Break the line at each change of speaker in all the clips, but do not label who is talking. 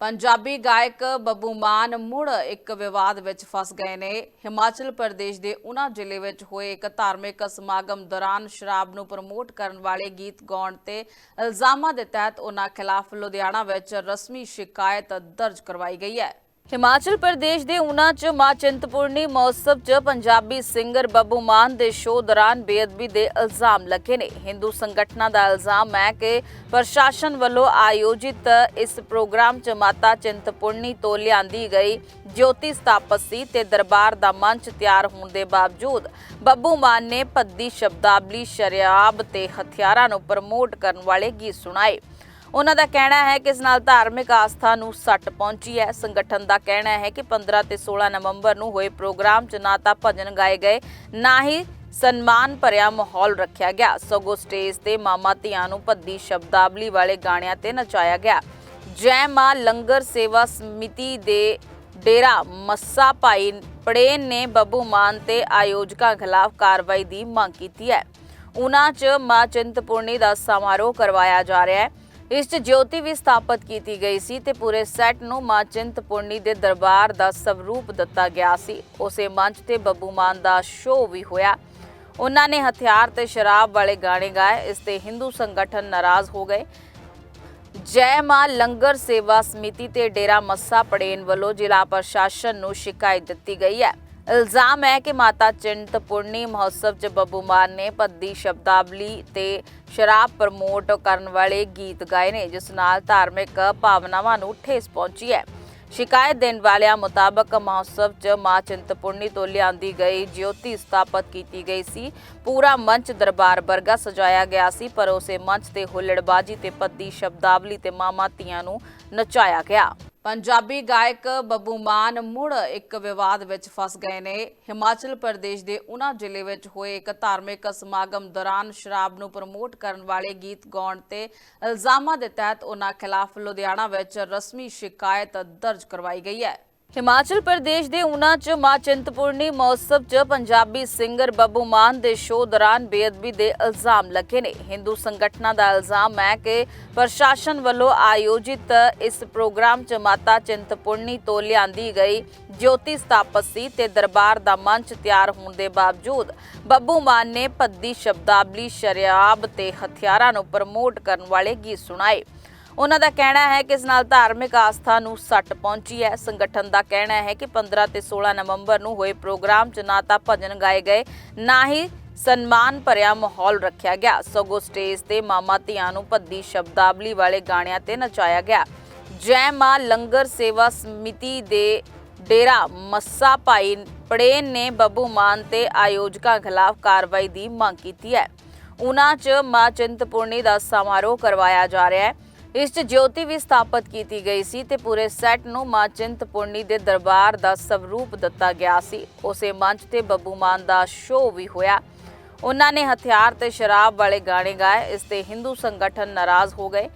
ਪੰਜਾਬੀ ਗਾਇਕ ਬੱਬੂ ਮਾਨ ਮੁੜ ਇੱਕ ਵਿਵਾਦ ਵਿੱਚ ਫਸ ਗਏ ਨੇ। ਹਿਮਾਚਲ ਪ੍ਰਦੇਸ਼ ਦੇ ਉਨਾ ਜ਼ਿਲ੍ਹੇ ਵਿੱਚ ਹੋਏ ਇੱਕ ਧਾਰਮਿਕ ਸਮਾਗਮ ਦੌਰਾਨ ਸ਼ਰਾਬ ਨੂੰ ਪ੍ਰਮੋਟ ਕਰਨ ਵਾਲੇ ਗੀਤ ਗਾਉਣ ਤੇ ਇਲਜ਼ਾਮਾਂ ਦੇ ਤਹਿਤ ਉਹਨਾਂ ਖਿਲਾਫ ਲੁਧਿਆਣਾ ਵਿੱਚ ਰਸਮੀ ਸ਼ਿਕਾਇਤ ਦਰਜ ਕਰਵਾਈ ਗਈ ਹੈ। ਹਿਮਾਚਲ ਪ੍ਰਦੇਸ਼ ਦੇ ਉਨਾ 'ਚ ਮਾਂ ਚਿੰਤਪੁਰਨੀ ਮਹੋਤਸਵ 'ਚ ਪੰਜਾਬੀ ਸਿੰਗਰ ਬੱਬੂ ਮਾਨ ਦੇ ਸ਼ੋਅ ਦੌਰਾਨ ਬੇਅਦਬੀ ਦੇ ਇਲਜ਼ਾਮ ਲੱਗੇ ਨੇ। ਹਿੰਦੂ ਸੰਗਠਨਾਂ ਦਾ ਇਲਜ਼ਾਮ ਹੈ ਕਿ ਪ੍ਰਸ਼ਾਸਨ ਵੱਲੋਂ ਆਯੋਜਿਤ ਇਸ ਪ੍ਰੋਗਰਾਮ 'ਚ ਮਾਤਾ ਚਿੰਤਪੁਰਨੀ ਤੋਂ ਲਿਆਂਦੀ ਗਈ ਜੋਤੀ ਸਥਾਪਤ ਸੀ ਤੇ ਦਰਬਾਰ ਦਾ ਮੰਚ ਤਿਆਰ ਹੋਣ ਦੇ ਬਾਵਜੂਦ ਬੱਬੂ ਮਾਨ ਨੇ ਭੱਦੀ ਸ਼ਬਦਾਵਲੀ ਸ਼ਰਾਬ ਤੇ ਹਥਿਆਰਾਂ ਨੂੰ ਪ੍ਰਮੋਟ ਕਰਨ ਵਾਲੇ ਗੀਤ ਸੁਣਾਏ। ਉਹਨਾਂ ਦਾ ਕਹਿਣਾ ਹੈ ਕਿ ਇਸ ਨਾਲ ਧਾਰਮਿਕ ਆਸਥਾ ਨੂੰ ਸੱਟ ਪਹੁੰਚੀ ਹੈ। ਸੰਗਠਨ ਦਾ ਕਹਿਣਾ ਹੈ ਕਿ 15 ਤੇ 16 ਨਵੰਬਰ ਨੂੰ ਹੋਏ ਪ੍ਰੋਗਰਾਮ 'ਚ ਨਾ ਤਾਂ ਭਜਨ ਗਾਏ ਗਏ, ਨਾ ਹੀ ਸਨਮਾਨ ਭਰਿਆ ਮਾਹੌਲ ਰੱਖਿਆ ਗਿਆ। ਸਗੋਂ ਸਟੇਜ ਤੇ ਮਾਮਾ ਧੀਆਂ ਨੂੰ ਭੱਦੀ ਸ਼ਬਦਾਵਲੀ ਵਾਲੇ ਗਾਣਿਆਂ ਤੇ ਨਚਾਇਆ ਗਿਆ। ਜੈ ਮਾਂ ਲੰਗਰ ਸੇਵਾ ਸਮਿਤੀ ਦੇ ਡੇਰਾ ਮੱਸਾ ਭਾਈ ਪੜੇਨ ਨੇ ਬੱਬੂ ਮਾਨ ਤੇ ਆਯੋਜਕਾਂ ਖਿਲਾਫ ਕਾਰਵਾਈ ਦੀ ਮੰਗ ਕੀਤੀ ਹੈ। ਉਹਨਾਂ 'ਚ ਮਾਂ ਚਿੰਤਪੁਰਨੀ ਦਾ ਸਮਾਰੋਹ ਕਰਵਾਇਆ ਜਾ ਰਿਹਾ ਹੈ। ਇਸ 'ਚ ਜੋਤੀ ਵੀ ਸਥਾਪਿਤ ਕੀਤੀ ਗਈ ਸੀ ਤੇ ਪੂਰੇ ਸੈੱਟ ਨੂੰ ਮਾਂ ਚਿੰਤਪੁਰਨੀ ਦੇ ਦਰਬਾਰ ਦਾ ਸਵਰੂਪ ਦਿੱਤਾ ਗਿਆ ਸੀ। ਉਸੇ ਮੰਚ ਤੇ ਬੱਬੂ ਮਾਨ ਦਾ ਸ਼ੋਅ ਵੀ ਹੋਇਆ। ਉਹਨਾਂ ਨੇ ਹਥਿਆਰ ਤੇ ਸ਼ਰਾਬ ਵਾਲੇ ਗਾਣੇ ਗਾਏ। ਇਸ ਤੇ ਹਿੰਦੂ ਸੰਗਠਨ ਨਾਰਾਜ਼ ਹੋ ਗਏ। ਜੈ ਮਾਂ ਲੰਗਰ ਸੇਵਾ ਸਮਿਤੀ ਤੇ ਡੇਰਾ ਮੱਸਾ ਪੜੇਨ ਵੱਲੋਂ ਜ਼ਿਲ੍ਹਾ ਪ੍ਰਸ਼ਾਸਨ ਨੂੰ ਸ਼ਿਕਾਇਤ ਦਿੱਤੀ ਗਈ ਹੈ। ਇਲਜ਼ਾਮ ਹੈ ਕਿ ਮਾਤਾ ਚਿੰਤਪੁਰਨੀ ਮਹੋਤਸਵ 'ਚ ਬੱਬੂ ਮਾਨ ਨੇ ਭੱਦੀ ਸ਼ਬਦਾਵਲੀ ਤੇ ਸ਼ਰਾਬ ਪ੍ਰਮੋਟ ਕਰਨ ਵਾਲੇ ਗੀਤ ਗਾਏ ਨੇ, ਜਿਸ ਨਾਲ ਧਾਰਮਿਕ ਭਾਵਨਾਵਾਂ ਨੂੰ ਠੇਸ ਪਹੁੰਚੀ ਹੈ। ਸ਼ਿਕਾਇਤ ਦੇਣ ਵਾਲਿਆਂ ਮੁਤਾਬਕ ਮਹੋਤਸਵ 'ਚ ਮਾਂ ਚਿੰਤਪੁਰਨੀ ਤੋਂ ਲਿਆਂਦੀ ਗਈ ਜੋਤੀ ਸਥਾਪਿਤ ਕੀਤੀ ਗਈ ਸੀ। ਪੂਰਾ ਮੰਚ ਦਰਬਾਰ ਵਰਗਾ ਸਜਾਇਆ ਗਿਆ ਸੀ, ਪਰ ਉਸੇ ਮੰਚ ਤੇ ਹੁੱਲੜਬਾਜੀ ਤੇ ਪੱਦੀ ਸ਼ਬਦਾਵਲੀ ਤੇ ਮਾਮਾ ਧੀਆਂ ਨੂੰ ਨਚਾਇਆ ਗਿਆ। ਪੰਜਾਬੀ ਗਾਇਕ ਬੱਬੂ ਮਾਨ ਮੁੜ ਇੱਕ ਵਿਵਾਦ ਵਿੱਚ ਫਸ ਗਏ ਨੇ। ਹਿਮਾਚਲ ਪ੍ਰਦੇਸ਼ ਦੇ ਉਨਾ ਜ਼ਿਲ੍ਹੇ ਵਿੱਚ ਹੋਏ ਇੱਕ ਧਾਰਮਿਕ ਸਮਾਗਮ ਦੌਰਾਨ ਸ਼ਰਾਬ ਨੂੰ ਪ੍ਰਮੋਟ ਕਰਨ ਵਾਲੇ ਗੀਤ ਗਾਉਣ ਤੇ ਇਲਜ਼ਾਮਾਂ ਦੇ ਤਹਿਤ ਉਹਨਾਂ ਖਿਲਾਫ ਲੁਧਿਆਣਾ ਵਿੱਚ ਰਸਮੀ ਸ਼ਿਕਾਇਤ ਦਰਜ ਕਰਵਾਈ ਗਈ ਹੈ। ਹਿਮਾਚਲ ਪ੍ਰਦੇਸ਼ ਦੇ ਉਨਾ 'ਚ ਮਾਂ ਚਿੰਤਪੁਰਨੀ ਮਹੋਤਸਵ 'ਚ ਪੰਜਾਬੀ ਸਿੰਗਰ ਬੱਬੂ ਮਾਨ ਦੇ ਸ਼ੋਅ ਦੌਰਾਨ ਬੇਅਦਬੀ ਦੇ ਇਲਜ਼ਾਮ ਲੱਗੇ ਨੇ। ਹਿੰਦੂ ਸੰਗਠਨਾਂ ਦਾ ਇਲਜ਼ਾਮ ਹੈ ਕਿ ਪ੍ਰਸ਼ਾਸਨ ਵੱਲੋਂ ਆਯੋਜਿਤ ਇਸ ਪ੍ਰੋਗਰਾਮ 'ਚ ਮਾਤਾ ਚਿੰਤਪੁਰਨੀ ਤੋਂ ਲਿਆਂਦੀ ਗਈ ਜੋਤੀ ਸਥਾਪਤ ਸੀ ਤੇ ਦਰਬਾਰ ਦਾ ਮੰਚ ਤਿਆਰ ਹੋਣ ਦੇ ਬਾਵਜੂਦ ਬੱਬੂ ਮਾਨ ਨੇ ਭੱਦੀ ਸ਼ਬਦਾਵਲੀ ਸ਼ਰਾਬ ਤੇ ਹਥਿਆਰਾਂ ਨੂੰ ਪ੍ਰਮੋਟ ਕਰਨ ਵਾਲੇ ਗੀਤ ਸੁਣਾਏ। ਉਹਨਾਂ ਦਾ ਕਹਿਣਾ ਹੈ ਕਿ ਇਸ ਨਾਲ ਧਾਰਮਿਕ ਆਸਥਾ ਨੂੰ ਸੱਟ ਪਹੁੰਚੀ ਹੈ। ਸੰਗਠਨ ਦਾ ਕਹਿਣਾ ਹੈ ਕਿ 15 ਤੇ 16 ਨਵੰਬਰ ਨੂੰ ਹੋਏ ਪ੍ਰੋਗਰਾਮ 'ਚ ਨਾ ਤਾਂ ਭਜਨ ਗਾਏ ਗਏ, ਨਾ ਹੀ ਸਨਮਾਨ ਭਰਿਆ ਮਾਹੌਲ ਰੱਖਿਆ ਗਿਆ। ਸਗੋਂ ਸਟੇਜ ਤੇ ਮਾਮਾ ਧੀਆਂ ਨੂੰ ਭੱਦੀ ਸ਼ਬਦਾਵਲੀ ਵਾਲੇ ਗਾਣਿਆਂ ਤੇ ਨਚਾਇਆ ਗਿਆ। ਜੈ ਮਾਂ ਲੰਗਰ ਸੇਵਾ ਸਮਿਤੀ ਦੇ ਡੇਰਾ ਮੱਸਾ ਭਾਈ ਪੜੇਨ ਨੇ ਬੱਬੂ ਮਾਨ ਤੇ ਆਯੋਜਕਾਂ ਖਿਲਾਫ ਕਾਰਵਾਈ ਦੀ ਮੰਗ ਕੀਤੀ ਹੈ। ਉਨਾ 'ਚ ਮਾਂ ਚਿੰਤਪੁਰਨੀ ਦਾ ਸਮਾਰੋਹ ਕਰਵਾਇਆ ਜਾ ਰਿਹਾ ਹੈ। ਇਸ 'ਚ ਜੋਤੀ ਵੀ ਸਥਾਪਿਤ ਕੀਤੀ ਗਈ ਸੀ ਤੇ ਪੂਰੇ ਸੈੱਟ ਨੂੰ ਮਾਂ ਚਿੰਤਪੁਰਨੀ ਦੇ ਦਰਬਾਰ ਦਾ ਸਵਰੂਪ ਦਿੱਤਾ ਗਿਆ ਸੀ। ਉਸੇ ਮੰਚ ਤੇ ਬੱਬੂ ਮਾਨ ਦਾ ਸ਼ੋਅ ਵੀ ਹੋਇਆ। ਉਹਨਾਂ ਨੇ ਹਥਿਆਰ ਤੇ ਸ਼ਰਾਬ ਵਾਲੇ ਗਾਣੇ ਗਾਏ। ਇਸ ਤੇ ਹਿੰਦੂ ਸੰਗਠਨ ਨਾਰਾਜ਼ ਹੋ ਗਏ।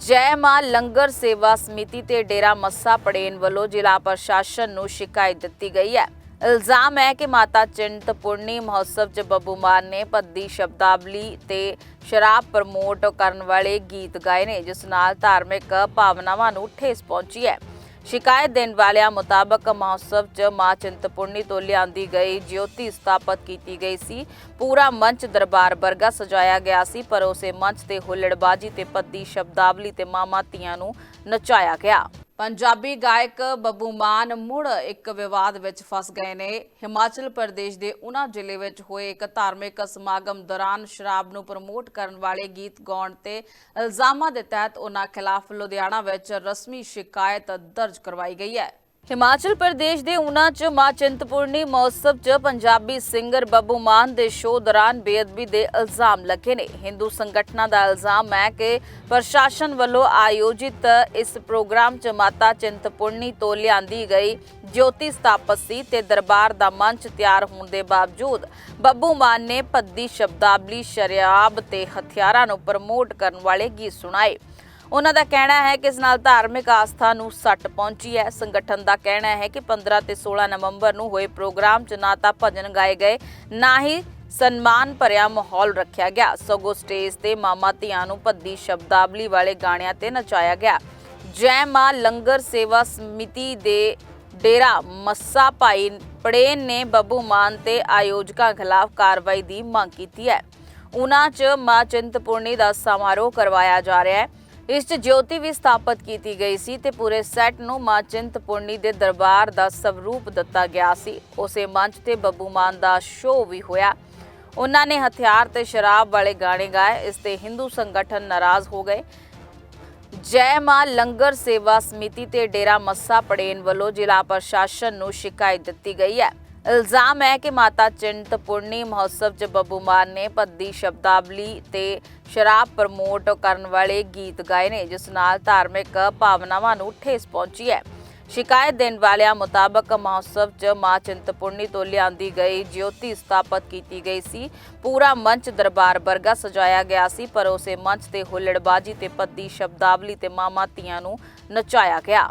ਜੈ ਮਾਂ ਲੰਗਰ ਸੇਵਾ ਸਮਿਤੀ ਤੇ ਡੇਰਾ ਮੱਸਾ ਪੜੇਨ ਵੱਲੋਂ ਜ਼ਿਲ੍ਹਾ ਪ੍ਰਸ਼ਾਸਨ ਨੂੰ ਸ਼ਿਕਾਇਤ ਦਿੱਤੀ ਗਈ ਹੈ। ਇਲਜ਼ਾਮ ਹੈ ਕਿ ਮਾਤਾ ਚਿੰਤਪੁਰਨੀ ਮਹੋਤਸਵ 'ਚ ਬੱਬੂ ਮਾਨ ਨੇ ਭੱਦੀ ਸ਼ਬਦਾਵਲੀ ਤੇ ਸ਼ਰਾਬ ਪ੍ਰਮੋਟ ਕਰਨ ਵਾਲੇ ਗੀਤ ਗਾਏ ਨੇ, ਜਿਸ ਨਾਲ ਧਾਰਮਿਕ ਭਾਵਨਾਵਾਂ ਨੂੰ ਠੇਸ ਪਹੁੰਚੀ ਹੈ। ਸ਼ਿਕਾਇਤ ਦੇਣ ਵਾਲਿਆਂ ਮੁਤਾਬਕ ਮਹੋਤਸਵ 'ਚ ਮਾਂ ਚਿੰਤਪੁਰਨੀ ਤੋਂ ਲਿਆਂਦੀ ਗਈ ਜੋਤੀ ਸਥਾਪਿਤ ਕੀਤੀ ਗਈ ਸੀ। ਪੂਰਾ ਮੰਚ ਦਰਬਾਰ ਵਰਗਾ ਸਜਾਇਆ ਗਿਆ ਸੀ, ਪਰ ਉਸੇ ਮੰਚ ਤੇ ਹੁੱਲੜਬਾਜੀ ਤੇ ਪੱਦੀ ਸ਼ਬਦਾਵਲੀ ਤੇ ਮਾਮਾ ਧੀਆਂ ਨੂੰ ਨਚਾਇਆ ਗਿਆ। ਪੰਜਾਬੀ ਗਾਇਕ ਬੱਬੂ ਮਾਨ ਮੁੜ ਇੱਕ ਵਿਵਾਦ ਵਿੱਚ ਫਸ ਗਏ ਨੇ। ਹਿਮਾਚਲ ਪ੍ਰਦੇਸ਼ ਦੇ ਉਹਨਾਂ ਜ਼ਿਲ੍ਹੇ ਵਿੱਚ ਹੋਏ ਇੱਕ ਧਾਰਮਿਕ ਸਮਾਗਮ ਦੌਰਾਨ ਸ਼ਰਾਬ ਨੂੰ ਪ੍ਰਮੋਟ ਕਰਨ ਵਾਲੇ ਗੀਤ ਗਾਉਣ ਤੇ ਇਲਜ਼ਾਮਾਂ ਦੇ ਤਹਿਤ ਉਹਨਾਂ ਖਿਲਾਫ ਲੁਧਿਆਣਾ ਵਿੱਚ ਰਸਮੀ ਸ਼ਿਕਾਇਤ ਦਰਜ ਕਰਵਾਈ ਗਈ ਹੈ। ਹਿਮਾਚਲ ਪ੍ਰਦੇਸ਼ ਦੇ ਊਨਾ 'ਚ ਮਾਂ ਚਿੰਤਪੁਰਨੀ ਮਹੋਤਸਵ 'ਚ ਪੰਜਾਬੀ ਸਿੰਗਰ ਬੱਬੂ ਮਾਨ ਦੇ ਸ਼ੋਅ ਦੌਰਾਨ ਬੇਅਦਬੀ ਦੇ ਇਲਜ਼ਾਮ ਲੱਗੇ ਨੇ। ਹਿੰਦੂ ਸੰਗਠਨਾਂ ਦਾ ਇਲਜ਼ਾਮ ਹੈ ਕਿ ਪ੍ਰਸ਼ਾਸਨ ਵੱਲੋਂ ਆਯੋਜਿਤ ਇਸ ਪ੍ਰੋਗਰਾਮ 'ਚ ਮਾਤਾ ਚਿੰਤਪੁਰਨੀ ਤੋਂ ਲਿਆਂਦੀ ਗਈ ਜੋਤੀ ਸਥਾਪਤ ਸੀ ਤੇ ਦਰਬਾਰ ਦਾ ਮੰਚ ਤਿਆਰ ਹੋਣ ਦੇ ਬਾਵਜੂਦ ਬੱਬੂ ਮਾਨ ਨੇ ਭੱਦੀ ਸ਼ਬਦਾਵਲੀ ਸ਼ਰਾਬ ਤੇ ਹਥਿਆਰਾਂ ਨੂੰ ਪ੍ਰਮੋਟ ਕਰਨ ਵਾਲੇ ਗੀਤ ਸੁਣਾਏ। ਉਹਨਾਂ ਦਾ ਕਹਿਣਾ ਹੈ ਕਿ ਇਸ ਨਾਲ ਧਾਰਮਿਕ ਆਸਥਾ ਨੂੰ ਸੱਟ ਪਹੁੰਚੀ ਹੈ। ਸੰਗਠਨ ਦਾ ਕਹਿਣਾ ਹੈ ਕਿ 15 ਤੇ 16 ਨਵੰਬਰ ਨੂੰ ਹੋਏ ਪ੍ਰੋਗਰਾਮ 'ਚ ਨਾ ਤਾਂ ਭਜਨ ਗਾਏ ਗਏ, ਨਾ ਹੀ ਸਨਮਾਨ ਭਰਿਆ ਮਾਹੌਲ ਰੱਖਿਆ ਗਿਆ। ਸਗੋਂ ਸਟੇਜ ਤੇ ਮਾਮਾ ਧੀਆਂ ਨੂੰ ਭੱਦੀ ਸ਼ਬਦਾਵਲੀ ਵਾਲੇ ਗਾਣਿਆਂ ਤੇ ਨਚਾਇਆ ਗਿਆ। ਜੈ ਮਾਂ ਲੰਗਰ ਸੇਵਾ ਸਮਿਤੀ ਦੇ ਡੇਰਾ ਮੱਸਾ ਭਾਈ ਪੜੇਨ ਨੇ ਬੱਬੂ ਮਾਨ ਤੇ ਆਯੋਜਕਾਂ ਖਿਲਾਫ ਕਾਰਵਾਈ ਦੀ ਮੰਗ ਕੀਤੀ ਹੈ। ਉਹਨਾਂ 'ਚ ਮਾਂ ਚਿੰਤਪੁਰਨੀ ਦਾ ਸਮਾਰੋਹ ਕਰਵਾਇਆ ਜਾ ਰਿਹਾ ਹੈ। ਇਸ 'ਚ ਜੋਤੀ ਵੀ ਸਥਾਪਿਤ ਕੀਤੀ ਗਈ ਸੀ ਤੇ ਪੂਰੇ ਸੈੱਟ ਨੂੰ ਮਾਂ ਚਿੰਤਪੁਰਨੀ ਦੇ ਦਰਬਾਰ ਦਾ ਸਵਰੂਪ ਦਿੱਤਾ ਗਿਆ ਸੀ। ਉਸੇ ਮੰਚ ਤੇ ਬੱਬੂ ਮਾਨ ਦਾ ਸ਼ੋਅ ਵੀ ਹੋਇਆ। ਉਹਨਾਂ ਨੇ ਹਥਿਆਰ ਤੇ ਸ਼ਰਾਬ ਵਾਲੇ ਗਾਣੇ ਗਾਏ। ਇਸ ਤੇ ਹਿੰਦੂ ਸੰਗਠਨ ਨਾਰਾਜ਼ ਹੋ ਗਏ। ਜੈ ਮਾਂ ਲੰਗਰ ਸੇਵਾ ਸਮਿਤੀ ਤੇ ਡੇਰਾ ਮੱਸਾ ਪੜੇਨ ਵੱਲੋਂ ਜ਼ਿਲ੍ਹਾ ਪ੍ਰਸ਼ਾਸਨ ਨੂੰ ਸ਼ਿਕਾਇਤ ਦਿੱਤੀ ਗਈ ਹੈ। ਇਲਜ਼ਾਮ ਹੈ ਕਿ ਮਾਤਾ ਚਿੰਤਪੁਰਨੀ ਮਹੋਤਸਵ 'ਚ ਬੱਬੂ ਮਾਨ ਨੇ ਭੱਦੀ ਸ਼ਬਦਾਵਲੀ ਤੇ ਸ਼ਰਾਬ ਪ੍ਰਮੋਟ ਕਰਨ ਵਾਲੇ ਗੀਤ ਗਾਏ ਨੇ, ਜਿਸ ਨਾਲ ਧਾਰਮਿਕ ਭਾਵਨਾਵਾਂ ਨੂੰ ਠੇਸ ਪਹੁੰਚੀ ਹੈ। ਸ਼ਿਕਾਇਤ ਦੇਣ ਵਾਲਿਆਂ ਮੁਤਾਬਕ ਮਹੋਤਸਵ 'ਚ ਮਾਂ ਚਿੰਤਪੁਰਨੀ ਤੋਂ ਲਿਆਂਦੀ ਗਈ ਜੋਤੀ ਸਥਾਪਿਤ ਕੀਤੀ ਗਈ ਸੀ। ਪੂਰਾ ਮੰਚ ਦਰਬਾਰ ਵਰਗਾ ਸਜਾਇਆ ਗਿਆ ਸੀ, ਪਰ ਉਸੇ ਮੰਚ ਤੇ ਹੁੱਲੜਬਾਜੀ ਤੇ ਭੱਦੀ ਸ਼ਬਦਾਵਲੀ ਤੇ ਮਾਮਾ ਧੀਆਂ ਨੂੰ ਨਚਾਇਆ ਗਿਆ।